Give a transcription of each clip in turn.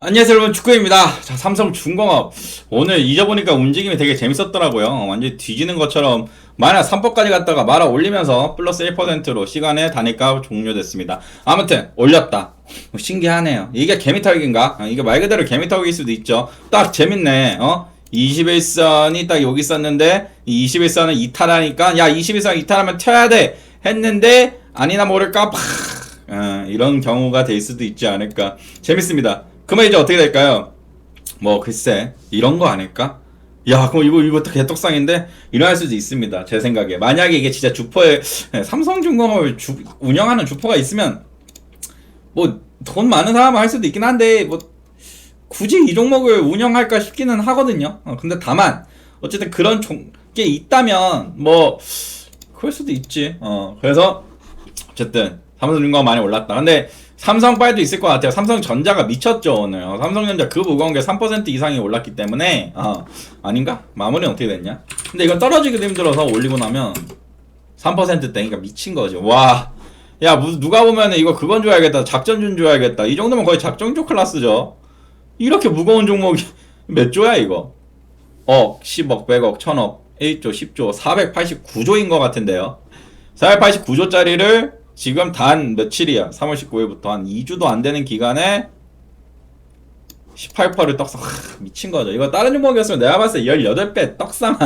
안녕하세요 여러분. 축구입니다. 자 삼성 중공업. 오늘 잊어보니까 움직임이 되게 재밌었더라고요. 어, 완전히 뒤지는 것처럼 마이너스 3%까지 갔다가 말아 올리면서 플러스 1%로 시간의 단위가 종료됐습니다. 아무튼 올렸다. 뭐 신기하네요. 이게 개미털기인가? 어, 이게 말 그대로 개미털기일 수도 있죠. 딱 재밌네. 어? 21선이 딱 여기 있었는데 이 21선을 이탈하니까? 야 21선 이탈하면 튀어야 돼! 했는데 아니나 모를까? 팍! 어, 이런 경우가 될 수도 있지 않을까. 재밌습니다 그러면 이제 어떻게 될까요? 뭐 글쎄 이런 거 아닐까? 야 그럼 이거 이거 개떡상인데 일어날 수도 있습니다 제 생각에 만약에 이게 진짜 주포에 예, 삼성중공업을 주, 운영하는 주포가 있으면 뭐 돈 많은 사람은 할 수도 있긴 한데 뭐 굳이 이 종목을 운영할까 싶기는 하거든요 어, 근데 다만 어쨌든 그런 종, 게 있다면 뭐 그럴 수도 있지 어 그래서 어쨌든 삼성중공업 많이 올랐다 근데 삼성빨도 있을 것 같아요. 삼성전자가 미쳤죠 오늘. 어, 삼성전자 그 무거운 게 3% 이상이 올랐기 때문에 어, 아닌가? 마무리는 어떻게 됐냐? 근데 이건 떨어지기도 힘들어서 올리고 나면 3%대니까 미친 거죠. 와, 야 무슨 누가 보면 이거 그건 줘야겠다. 작전준 줘야겠다. 이 정도면 거의 작전조 클래스죠. 이렇게 무거운 종목이 몇 조야 이거? 억, 10억, 100억, 1000억, 1조, 10조, 489조인 것 같은데요. 489조짜리를 지금 단 며칠이야? 3월 19일부터 한 2주도 안 되는 기간에 18%를 떡상 하, 미친 거죠. 이거 다른 종목이었으면 내가 봤을 때 18배 떡상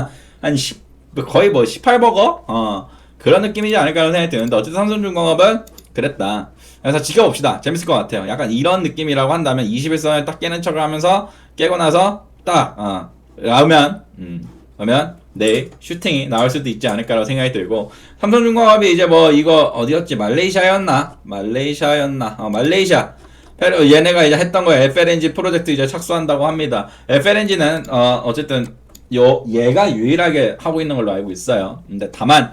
한 10, 거의 뭐 18버거? 어, 그런 느낌이지 않을까라는 생각이 드는데 어쨌든 삼성중공업은 그랬다. 그래서 지켜봅시다. 재밌을 것 같아요. 약간 이런 느낌이라고 한다면 21선을 딱 깨는 척을 하면서 깨고 나서 딱 어, 나오면 음, 그러면 내일 슈팅이 나올 수도 있지 않을까라고 생각이 들고 삼성중공업이 이제 뭐 이거 어디였지 말레이시아였나 말레이시아였나 어, 말레이시아 얘네가 이제 했던 거 FLNG 프로젝트 이제 착수한다고 합니다. FLNG는 어 어쨌든 요 얘가 유일하게 하고 있는 걸로 알고 있어요. 근데 다만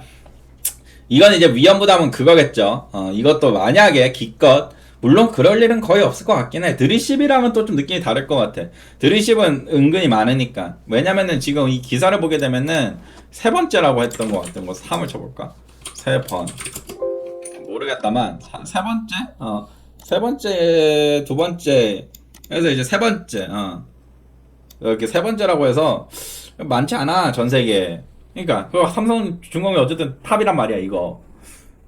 이건 이제 위험 부담은 그거겠죠. 어 이것도 만약에 기껏 물론 그럴 일은 거의 없을 것 같긴 해. 드리십이랑은 또좀 느낌이 다를 것 같아. 드리십은 은근히 많으니까. 왜냐면은 지금 이 기사를 보게 되면은 세 번째라고 했던 것 같은 거 3을 쳐볼까? 세 번. 모르겠다만 사- 세 번째? 어. 세 번째, 두 번째. 그래서 이제 세 번째. 어. 이렇게 세 번째라고 해서 많지 않아 전 세계. 그러니까 그 삼성 중공이 어쨌든 탑이란 말이야 이거.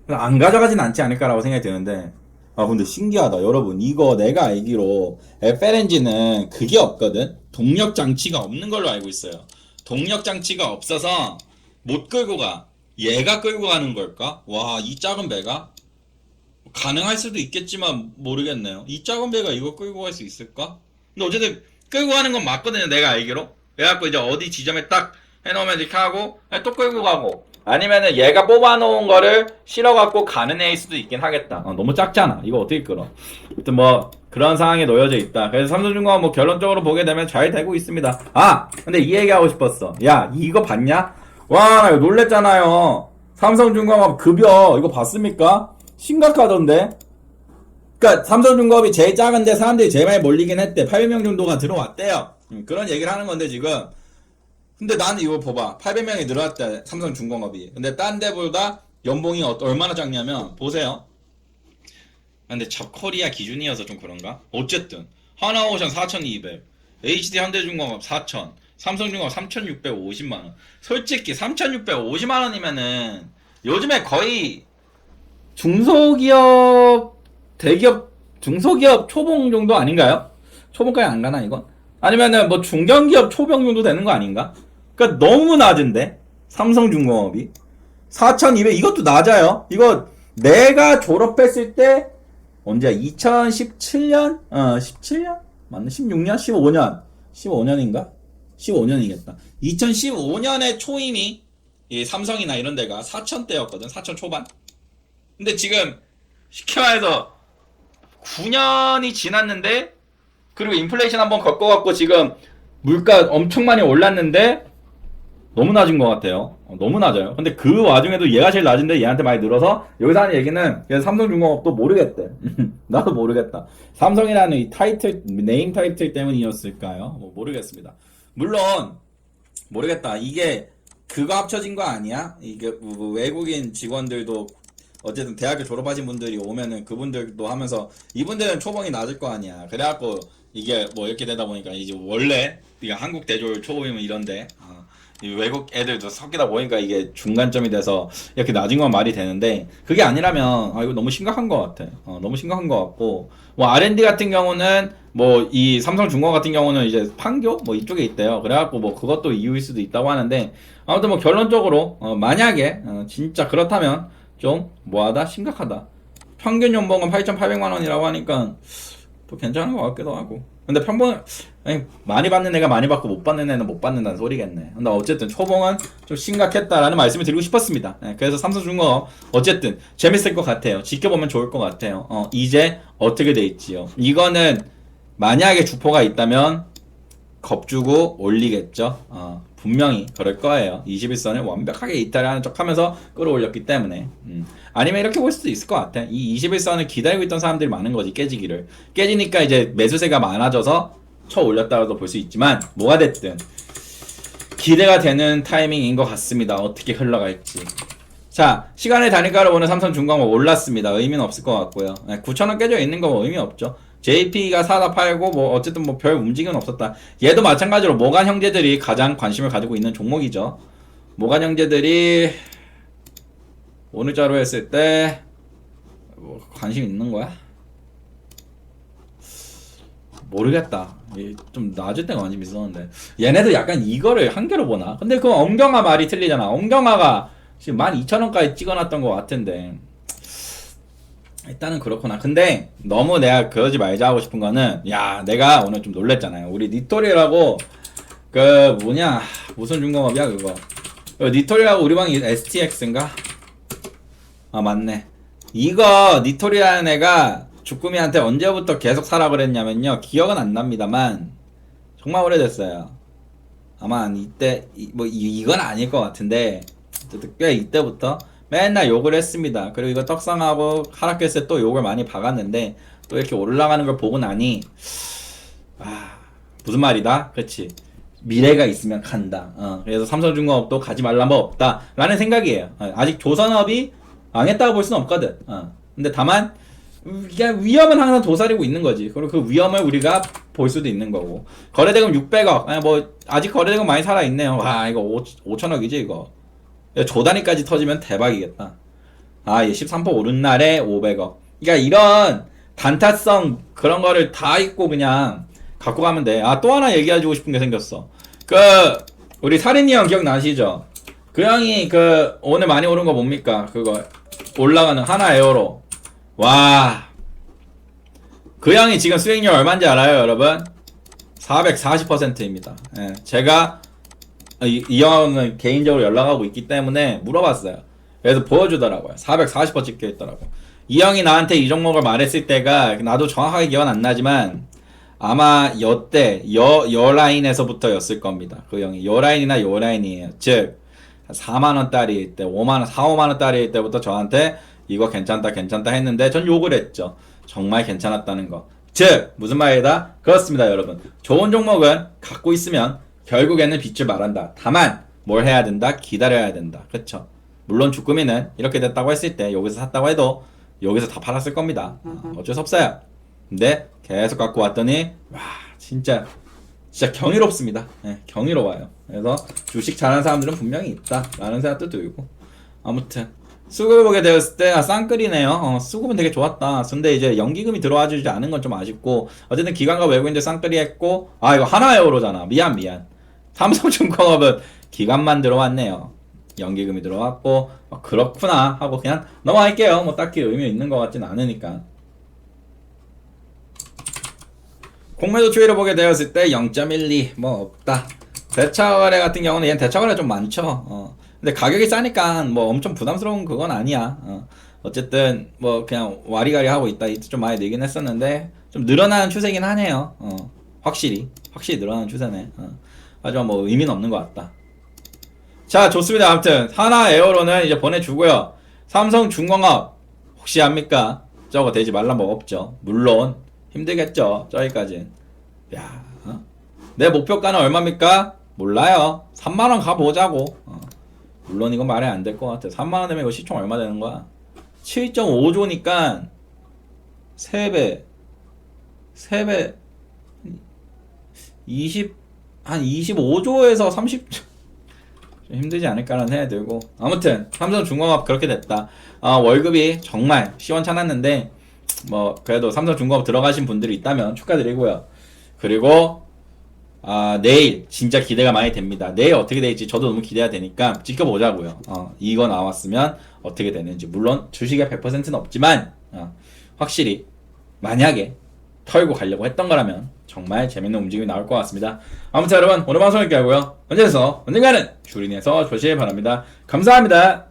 안 가져가진 않지 않을까라고 생각이 드는데. 아 근데 신기하다. 여러분 이거 내가 알기로 FLNG는 그게 없거든? 동력 장치가 없는 걸로 알고 있어요. 동력 장치가 없어서 못 끌고 가. 얘가 끌고 가는 걸까? 와 이 작은 배가? 가능할 수도 있겠지만 모르겠네요. 이 작은 배가 이거 끌고 갈 수 있을까? 근데 어쨌든 끌고 가는 건 맞거든요 내가 알기로. 그래갖고 이제 어디 지점에 딱 해놓으면 이렇게 하고 또 끌고 가고 아니면은 얘가 뽑아놓은 거를 실어갖고 가는 애일 수도 있긴 하겠다. 어, 너무 작잖아. 이거 어떻게 끌어? 아무튼 뭐 그런 상황에 놓여져 있다. 그래서 삼성중공업 뭐 결론적으로 보게 되면 잘 되고 있습니다. 아 근데 이 얘기하고 싶었어. 야 이거 봤냐? 와나 이거 놀랬잖아요. 삼성중공업 급여 이거 봤습니까? 심각하던데. 그러니까 삼성중공업이 제일 작은데 사람들이 제일 많이 몰리긴 했대. 800명 정도가 들어왔대요. 음, 그런 얘기를 하는 건데 지금 근데 나는 이거 봐봐. 800명이 늘어났대. 삼성 중공업이. 근데 딴 데보다 연봉이 어- 얼마나 작냐면 보세요. 근데 잡코리아 기준이어서 좀 그런가? 어쨌든 하나오션 4,200, HD 현대중공업 4,000, 삼성중공업 3,650만 원. 솔직히 3,650만 원이면은 요즘에 거의 중소기업, 대기업, 중소기업 초봉 정도 아닌가요? 초봉까지 안 가나 이건? 아니면은 뭐 중견기업 초병 정도 되는 거 아닌가? 그러니까 너무 낮은데 삼성중공업이 4,200 이것도 낮아요. 이거 내가 졸업했을 때 언제야? 2017년? 어, 17년? 맞나? 16년? 15년? 15년인가? 15년이겠다. 2015년에 초임이 이 삼성이나 이런 데가 4천대였거든. 4천 초반. 근데 지금 쉽게 말해서 9년이 지났는데 그리고 인플레이션 한번 겪어갖고 지금 물가 엄청 많이 올랐는데 너무 낮은 것 같아요. 어, 너무 낮아요. 근데 그 와중에도 얘가 제일 낮은데 얘한테 많이 늘어서 여기서 하는 얘기는 삼성중공업도 모르겠대. 나도 모르겠다. 삼성이라는 이 타이틀 네임 타이틀 때문이었을까요? 뭐 모르겠습니다. 물론 모르겠다. 이게 그거 합쳐진 거 아니야? 이게 뭐- 뭐 외국인 직원들도 어쨌든 대학교 졸업하신 분들이 오면은 그분들도 하면서 이분들은 초봉이 낮을 거 아니야. 그래갖고 이게 뭐 이렇게 되다 보니까 이제 원래 이게 한국 대졸 초보이면 이런데 어, 이 외국 애들도 섞이다 보니까 이게 중간점이 돼서 이렇게 낮은 건 말이 되는데 그게 아니라면 아 이거 너무 심각한 것 같아. 어, 너무 심각한 것 같고 뭐 R&D 같은 경우는 뭐 이 삼성중공 같은 경우는 이제 판교 뭐 이쪽에 있대요. 그래갖고 뭐 그것도 이유일 수도 있다고 하는데 아무튼 뭐 결론적으로 어, 만약에 어, 진짜 그렇다면 좀 뭐하다 심각하다. 평균 연봉은 8,800만 원이라고 하니까 또 괜찮은 것 같기도 하고. 근데 평범 아니 많이 받는 애가 많이 받고 못 받는 애는 못 받는다는 소리겠네. 근데 어쨌든 초봉은 좀 심각했다라는 말씀을 드리고 싶었습니다. 네, 그래서 삼성중공업 어쨌든 재밌을 것 같아요. 지켜보면 좋을 것 같아요. 어, 이제 어떻게 돼 있지요? 이거는 만약에 주포가 있다면 겁주고 올리겠죠. 어, 분명히 그럴 거예요. 21선을 완벽하게 이탈하는 척 하면서 끌어올렸기 때문에. 음. 아니면 이렇게 볼 수도 있을 것 같아. 이 21선을 기다리고 있던 사람들이 많은 거지, 깨지기를. 깨지니까 이제 매수세가 많아져서 쳐 올렸다고도 볼 수 있지만, 뭐가 됐든. 기대가 되는 타이밍인 것 같습니다. 어떻게 흘러갈지. 자, 시간의 단위가로 보는 삼성 중공업 올랐습니다. 의미는 없을 것 같고요. 9,000원 깨져 있는 거 뭐 의미 없죠. JP가 사다 팔고 뭐 어쨌든 뭐 별 움직임은 없었다. 얘도 마찬가지로 모간 형제들이 가장 관심을 가지고 있는 종목이죠. 모간 형제들이 오늘 자로 했을 때 뭐 관심 있는 거야? 모르겠다. 이좀 낮을 때가 관심 있었는데 얘네도 약간 이거를 한 개로 보나? 근데 그 엄경아 말이 틀리잖아. 엄경아가 지금 12,000원까지 찍어놨던 것 같은데 일단은 그렇구나. 근데 너무 내가 그러지 말자 하고 싶은 거는 야 내가 오늘 좀 놀랬잖아요. 우리 니토리라고 그 뭐냐 무슨 중공업이야 그거 그 니토리라고 우리 방이 STX인가? 아 맞네. 이거 니토리라는 애가 주꾸미한테 언제부터 계속 사라 그랬냐면요. 기억은 안 납니다만 정말 오래됐어요. 아마 한 이때 이- 뭐 이, 이건 아닐 것 같은데 어쨌든 꽤 이때부터 맨날 욕을 했습니다. 그리고 이거 떡상하고 하락했을 때 또 욕을 많이 박았는데 또 이렇게 올라가는 걸 보고 나니 아 무슨 말이다? 그렇지. 미래가 있으면 간다. 어, 그래서 삼성중공업도 가지 말란 법 없다라는 생각이에요. 어, 아직 조선업이 망했다고 볼 수는 없거든. 어. 근데 다만 위험은 항상 도사리고 있는 거지. 그리고 그 위험을 우리가 볼 수도 있는 거고. 거래대금 600억. 아니 뭐 아직 거래대금 많이 살아 있네요. 와 이거 5, 5천억이지 이거. 야, 조단위까지 터지면 대박이겠다. 아, 얘13% 오른 날에 500억. 그러니까 이런 단타성 그런 거를 다 잊고 그냥 갖고 가면 돼. 아, 또 하나 얘기해주고 싶은 게 생겼어. 그, 우리 살인이 형 기억나시죠? 그 형이 그, 오늘 많이 오른 거 뭡니까? 그거, 올라가는 하나 에어로. 와. 그 형이 지금 수익률 얼마인지 알아요, 여러분? 440%입니다. 예, 제가 이, 이 형은 개인적으로 연락하고 있기 때문에 물어봤어요. 그래서 보여주더라고요. 440% 찍혀 있더라고. 이 형이 나한테 이 종목을 말했을 때가 나도 정확하게 기억 안 나지만 아마 여때 여, 여 라인에서부터였을 겁니다. 그 형이 여 라인이나 요 라인이에요. 즉 4만 원짜리일 때, 5만 원, 4, 5만 원짜리일 때부터 저한테 이거 괜찮다, 괜찮다 했는데 전 욕을 했죠. 정말 괜찮았다는 거. 즉 무슨 말이다? 그렇습니다, 여러분. 좋은 종목은 갖고 있으면 결국에는 빚을 말한다. 다만 뭘 해야 된다? 기다려야 된다. 그렇죠? 물론 주꾸미는 이렇게 됐다고 했을 때 여기서 샀다고 해도 여기서 다 팔았을 겁니다. 어, 어쩔 수 없어요. 근데 계속 갖고 왔더니 와 진짜 진짜 경이롭습니다. 예, 경이로워요. 그래서 주식 잘하는 사람들은 분명히 있다라는 생각도 들고 아무튼 수급을 보게 되었을 때 아, 쌍끌이네요. 어, 수급은 되게 좋았다. 근데 이제 연기금이 들어와주지 않은 건 좀 아쉽고 어쨌든 기관과 외국인들 쌍끌이 했고 아 이거 하나 에어로잖아. 미안 미안. 삼성중공업은 기관만 들어왔네요. 연기금이 들어왔고 어, 그렇구나 하고 그냥 넘어갈게요. 뭐 딱히 의미 있는 것 같진 않으니까. 공매도 추이를 보게 되었을 때 0.12 뭐 없다. 대차거래 같은 경우는 얘는 대차거래 좀 많죠. 어. 근데 가격이 싸니까 뭐 엄청 부담스러운 그건 아니야. 어. 어쨌든 뭐 그냥 와리가리 하고 있다. 좀 많이 늘긴 했었는데 좀 늘어나는 추세긴 하네요. 어. 확실히 확실히 늘어나는 추세네. 어. 하지만 뭐 의미는 없는 것 같다. 자 좋습니다. 아무튼 하나 에어로는 이제 보내주고요. 삼성 중공업 혹시 합니까? 저거 되지 말란 법 없죠. 물론 힘들겠죠. 저기까진. 야, 어? 내 목표가는 얼마입니까? 몰라요. 3만 원 가보자고. 어. 물론 이건 말이 안 될 것 같아. 3만 원 되면 이거 시총 얼마 되는 거야? 7.5조니까 3배, 3배, 20, 한 25조에서 30조. 좀 힘들지 않을까라는 생각이 들고. 아무튼, 삼성 중공업 그렇게 됐다. 아, 월급이 정말 시원찮았는데, 뭐, 그래도 삼성 중공업 들어가신 분들이 있다면 축하드리고요. 그리고, 아, 내일 진짜 기대가 많이 됩니다. 내일 어떻게 될지 저도 너무 기대가 되니까 지켜보자고요. 어, 이거 나왔으면 어떻게 되는지. 물론 주식의 100%는 없지만, 어, 확실히, 만약에 털고 가려고 했던 거라면 정말 재밌는 움직임이 나올 것 같습니다. 아무튼 여러분, 오늘 방송 여기까지 하고요. 언제서 언젠가는 주린에서 조실 바랍니다. 감사합니다.